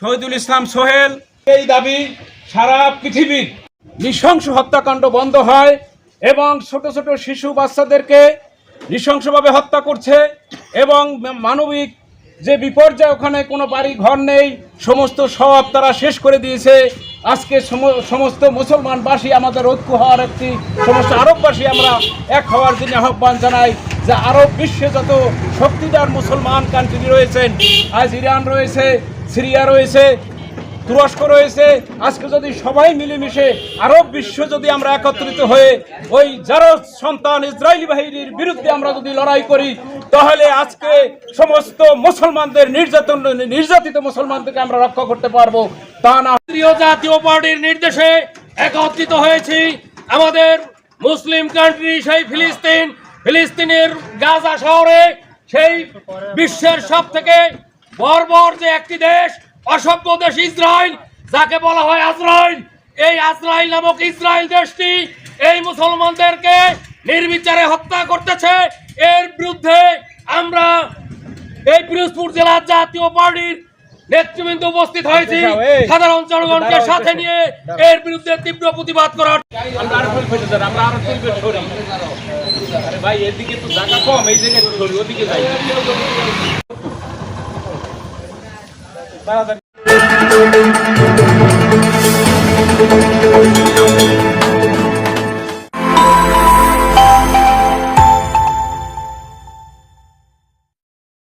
শহীদুল ইসলাম সোহেল, এই দাবি সারা পৃথিবীর নৃশংস হত্যাকাণ্ড বন্ধ হয় এবং ছোট ছোট শিশু বাচ্চাদেরকে নৃশংসভাবে হত্যা করছে এবং মানবিক যে বিপর্যয়, ওখানে কোনো বাড়ি ঘর নেই, সমস্ত সব তারা শেষ করে দিয়েছে। আজকে সম- সমস্ত মুসলমানবাসী আমাদের ঐক্য হওয়ার একটি সমস্ত আরববাসী আমরা এক হওয়ার জন্য আহ্বান জানাই যে আরব বিশ্বে যত শক্তিদার মুসলমান কান্ট্রি রয়েছেন, আজ ইরান রয়েছে, সিরিয়া রয়েছে তুরস্ক রয়েছে। আজকে যদি সবাই মিলেমিশে আরব বিশ্ব যদি আমরা একত্রিত হয়ে ওই যারা সন্তান ইসরায়েলি বাহিনীর বিরুদ্ধে আমরা যদি লড়াই করি, তাহলে আজকে সমস্ত মুসলমানদের নির্যাতন নির্যাতিত মুসলমানদেরকে আমরা রক্ষা করতে পারব। তা না জাতীয় জাতীয় পার্টির নির্দেশে একত্রিত হয়েছি। আমাদের মুসলিম কান্ট্রি সেই ফিলিস্তিন, ফিলিস্তিনের গাজা শহরে সেই বিশ্বের সব থেকে বর্বর যে একটি দেশ অসভ্য দেশ ইসরায়েল যাকে বলা হয় আজরাইল এই আজরাইল নামক ইসরায়েল দেশটি এই মুসলমানদেরকে নির্বিচারে হত্যা করতেছে। এর বিরুদ্ধে আমরা এই পিরোজপুর জেলার জাতীয় পার্টির নেতৃবৃন্দ উপস্থিত হয়েছি। সাধারণ জনগণকে সাথে নিয়ে এর বিরুদ্ধে তীব্র প্রতিবাদ করার ভাই এদিকে তো জায়গা কম এই জায়গায় ওদিকে যাই। তাড়াতাড়ি